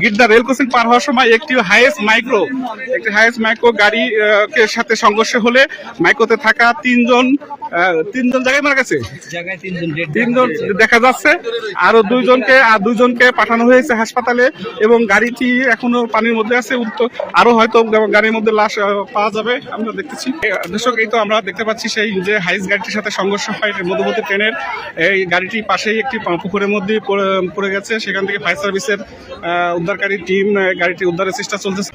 গির্দা rail crossing পার হওয়ার সময় একটি হাইয়েস্ট মাইক্রো একটি হাইয়েস্ট মাইক্রো গাড়ি সাথে সংঘর্ষ হলে মাইক্রোতে থাকা তিনজন তিনজন জায়গায় মারা গেছে? তিনজন দেখা যাচ্ছে। আরও দুইজনকে আর দুইজনকে পাঠানো হয়েছে হাসপাতালে এবং গাড়িটি এখনও পানির মধ্যে আছে। উত্তর আরও হয়তো গাড়ির মধ্যে লাশ পাওয়া যাবে আমরা দেখতেছি। দর্শক এই তো আমরা দেখতে পাচ্ছি সেই যে হাইস গাড়িটির সাথে সংঘর্ষ হয় মধ্যবর্তী ট্রেনের। এই গাড়িটি পাশেই একটি পুকুরের মধ্যে পড়ে- পড়ে গেছে। সেখান থেকে ফায়ার সার্ভিসের উদ্ধারকারী টিম গাড়িটি উদ্ধারের চেষ্টা চলতেছে।